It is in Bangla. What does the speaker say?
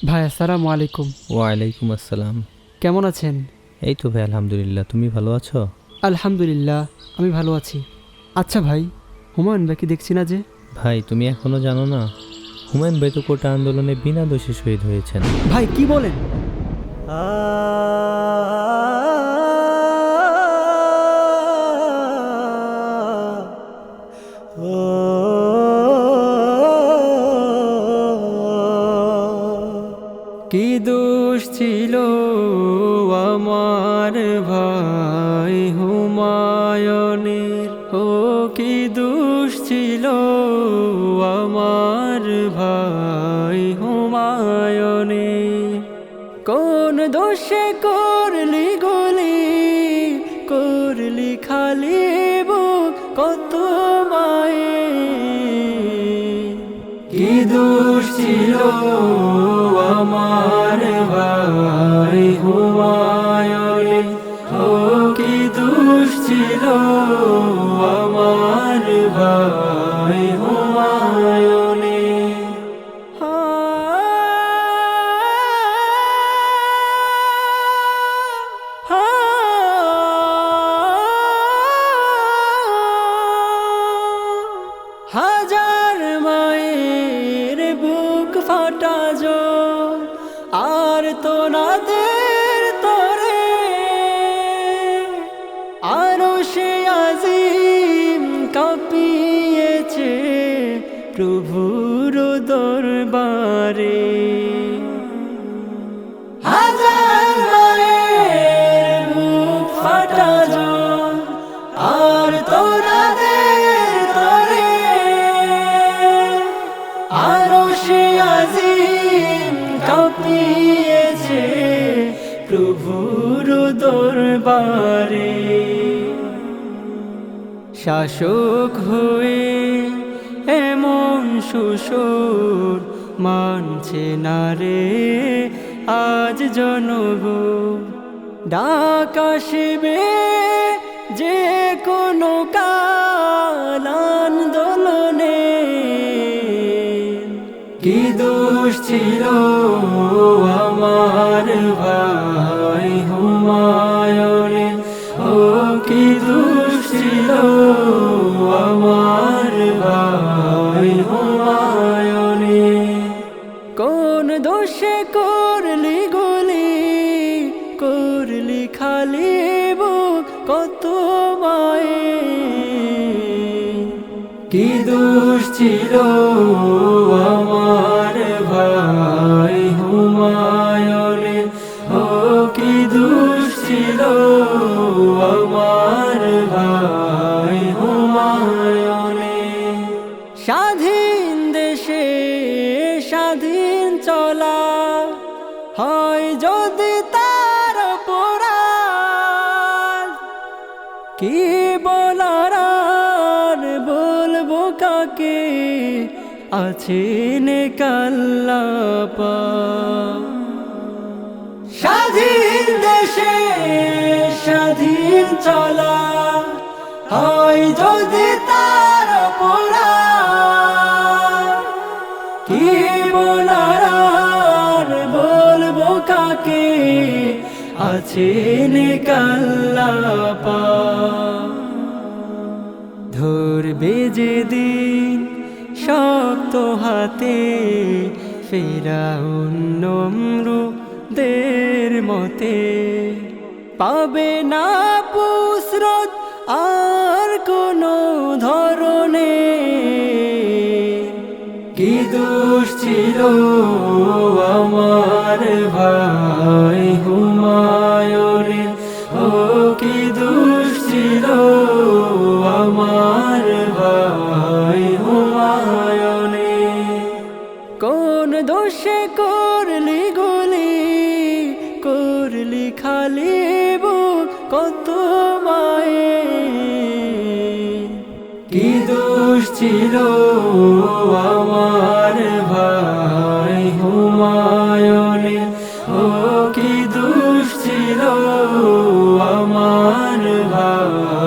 ভাই আসসালামু আলাইকুম ওয়ালাইকুম আসসালাম কেমন আছেন এই তো ভাই আলহামদুলিল্লাহ তুমি ভালো আছো আলহামদুলিল্লাহ আমি ভালো আছি আচ্ছা ভাই হুমায়ুন ভাইকে দেখছি না যে ভাই তুমি এখনও জানো না হুমায়ুন ভাই তো কোটা আন্দোলনে বিনা দোষে শহীদ হয়েছেন ভাই কি বলেন কি দোষ ছিল আমার ভাই হুমায়ুনের? ও কি দোষ ছিল আমার ভাই হুমায়ুনের? কোন দোষে করলি গলি, করলি খালি বুক কত মায়ে কি দোষ ছিল আমার ভাই হুমায়ুনে। ও কি দোষ ছিল আর তো নাদের তরে। আরও সে আজিম কাঁপিয়েছে প্রভুর দরবারে। হাজার বুক ফাটা প্রভুর দরবারে শাসক হয়ে এমন সুসুর মানছে না রে আজ জনগণ ডাক আসবে যে কোনো কাল আন্দোলনে। কি দোষ ছিল আমার ভাই? কত মায়ে কি দোষ ছিল আমার ভাই হুমায়ুনে ও, কি দোষ ছিল আমার ভাই হুমায়ুনে স্বাধীন দেশে স্বাধীন চলা হয় যদি তার কাকে আছেন কাল্লাপা? স্বাধীন দেশে স্বাধীন চলা হয় যদি তার অপরাধ। কি বলার বলব কাকে আছেন কাল্লাপা? ধরবে যে দিন, শক্ত হাতে ফেরাউন নমরুদের মতে। পাবে না পুসরত আর কোনো ধরনে। কি দোষ ছিল আমার ভাই হুমায়ুনে? মধুর লিখালি বুক কত মায়ে। কি দোষ ছিল আমার ভাই হুমায়ুনে? ও কি দোষ ছিল আমার ভাই?